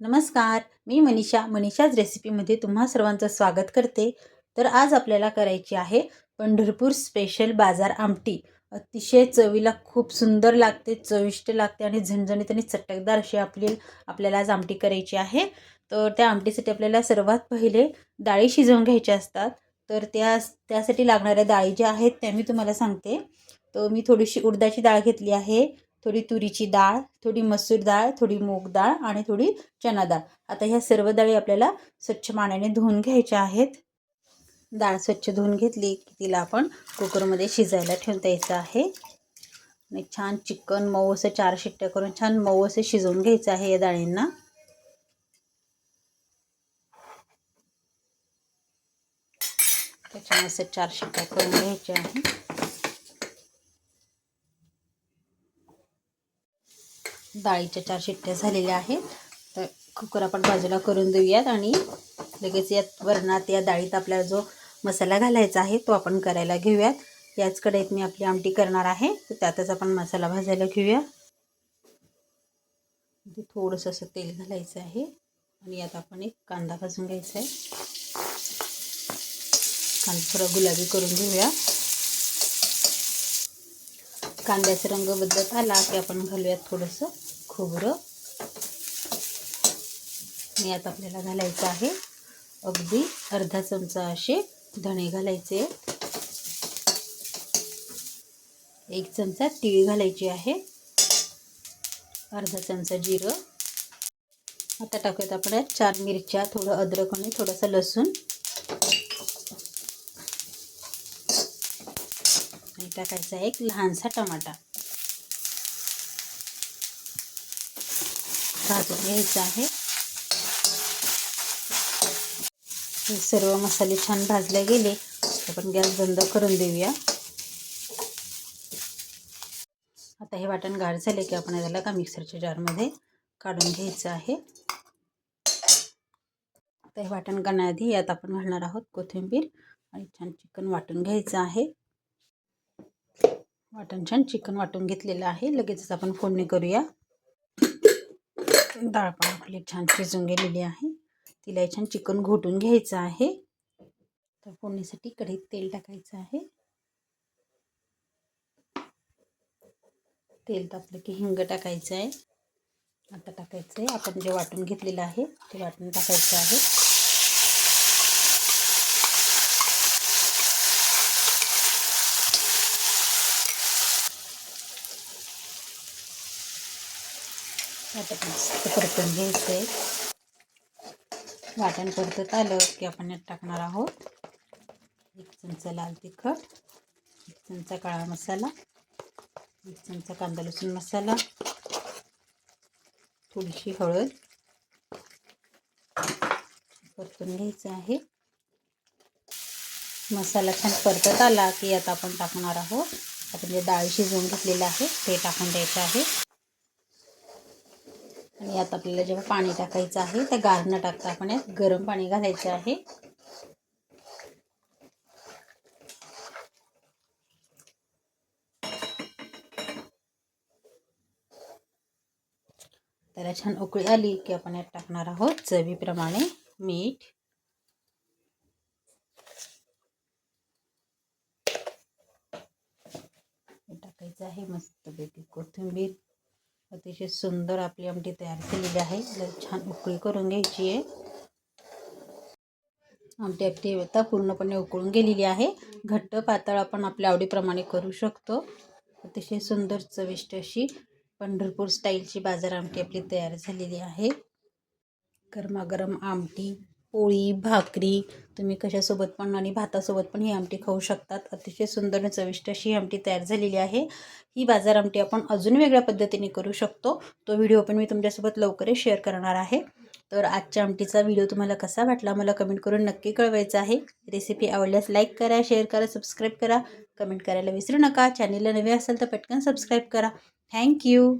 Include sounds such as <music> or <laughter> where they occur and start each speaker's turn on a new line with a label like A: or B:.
A: नमस्कार मी मनीषा. मनीषाच रेसिपीमध्ये तुम्हा सर्वांचं स्वागत करते. तर आज आपल्याला करायची आहे पंढरपूर स्पेशल बाजार आमटी. अतिशय चवीला खूप सुंदर लागते चविष्ट लागते आणि झणझणीत आणि चटकदार अशी आपली आपल्याला आज आमटी करायची आहे. तर त्या आमटीसाठी आपल्याला सर्वात पहिले डाळी शिजवून घ्यायच्या असतात. तर त्या त्यासाठी लागणाऱ्या डाळी ज्या आहेत त्या मी तुम्हाला सांगते. तर मी थोडीशी उडदाची डाळ घेतली आहे. थोडी तुरीची डाळ थोडी मसूर डाळ थोडी मूग डाळ आणि थोडी चना डाळ. आता ह्या सर्व डाळी आपल्याला स्वच्छ पाण्याने धुवून घ्यायच्या आहेत. डाळ स्वच्छ धुवून घेतली की तिला आपण कुकरमध्ये शिजायला ठेवून द्यायचं आहे. आणि छान चिकन मऊ असं चार शिट्ट्या करून छान मऊ असं शिजवून घ्यायचं आहे या डाळींना. त्याच्यामुळे असं चार शिट्ट्या करून घ्यायच्या आहे डाळीच्या चार शिट्ट्या झालेल्या आहेत. तर कुकर आपण बाजूला करून देऊयात आणि लगेच यात वरणात या डाळीत आपल्याला जो मसाला घालायचा आहे तो आपण करायला घेऊयात. याच कढईत मी आपली आमटी करणार आहे. तर त्यातच आपण मसाला भाजायला घेऊया. थोडंसं असं तेल घालायचं आहे. आणि यात आपण एक कांदा भाजून घ्यायचा आहे. कांदा थोडा गुलाबी करून घेऊया. कांद्याचा रंग बदलत आला की आपण घालूयात थोडंसं खोबरं. मी यात आपल्याला घालायचं आहे अगदी अर्धा चमचा असे धणे घालायचे. एक चमचा तीळ घालायची आहे. अर्धा चमचा जिरं. आता टाकूयात आपण चार मिरच्या थोडं अद्रक आणि थोडंसं लसूण. आणि टाकायचा एक लहानसा टमाटा. भाजून घ्यायचं आहे. हे सर्व मसाले छान भाजले गेले. आपण गॅस बंद करून देऊया. आता हे वाटण गार झाले की आपण याला का मिक्सरच्या जारमध्ये काढून घ्यायचं आहे. आता हे वाटण करण्याआधी यात आपण घालणार आहोत कोथिंबीर आणि छान चिकन वाटून घ्यायचं आहे. वाटण छान चिकन वाटून घेतलेलं आहे. लगेचच आपण फोडणी करूया. <coughs> डाळ पण आपली छान शिजून गेलेली आहे. तिला छान चिकन घोटून घ्यायचं आहे. तर फोडणीसाठी कढईत तेल टाकायचं आहे. तेल तापलं की हिंग टाकायचं आहे. आता टाकायचं आहे. आपण जे वाटून घेतलेलं आहे ते वाटून टाकायचं आहे. आता परतून घ्यायचं आहे वाटण परतत आलं की आपण यात टाकणार आहोत. एक चमचा लाल तिखट एक चमचा काळा मसाला एक चमचा कांदा लसूण मसाला थोडीशी हळद. परतून घ्यायचं आहे. मसाला छान परतत आला की आता आपण टाकणार आहोत. आपण जे डाळ शिजवून घेतलेलं आहे ते टाकून द्यायचं आहे. आणि यात आपल्याला जेव्हा पाणी टाकायचं आहे त्या गार न टाकता आपण यात गरम पाणी घालायचं आहे. त्याला छान उकळी आली की आपण यात टाकणार आहोत चवीप्रमाणे मीठ. टाकायचं आहे मस्तपैकी कोथिंबीर. अतिशय सुंदर आपली आमटी तयार केलेली आहे. छान उकळी करून घ्यायची आहे. आमटी आपली आता पूर्णपणे उकळून गेलेली आहे. घट्ट पातळ आपण आपल्या आवडीप्रमाणे करू शकतो. अतिशय सुंदर चविष्ट अशी पंढरपूर स्टाईलची बाजार आमटी आपली तयार झालेली आहे. गरमागरम आमटी पोळी भाकरी तुम्ही कशासोबत पण आणि भातासोबत पण ही आमटी खाऊ शकतात. अतिशय सुंदर आणि चविष्ट अशी आमटी तयार झालेली आहे. ही बाजार आमटी आपण अजून वेगळ्या पद्धतीने करू शकतो. तो व्हिडिओ पण मी तुमच्यासोबत लवकरच शेअर करणार आहे. तर आजच्या आमटीचा व्हिडिओ तुम्हाला कसा वाटला मला कमेंट करून नक्की कळवायचा आहे. रेसिपी आवडल्यास लाईक करा शेअर करा सबस्क्राईब करा. कमेंट करायला विसरू नका. चॅनेलला नवे असेल तर पटकन सबस्क्राईब करा. थँक्यू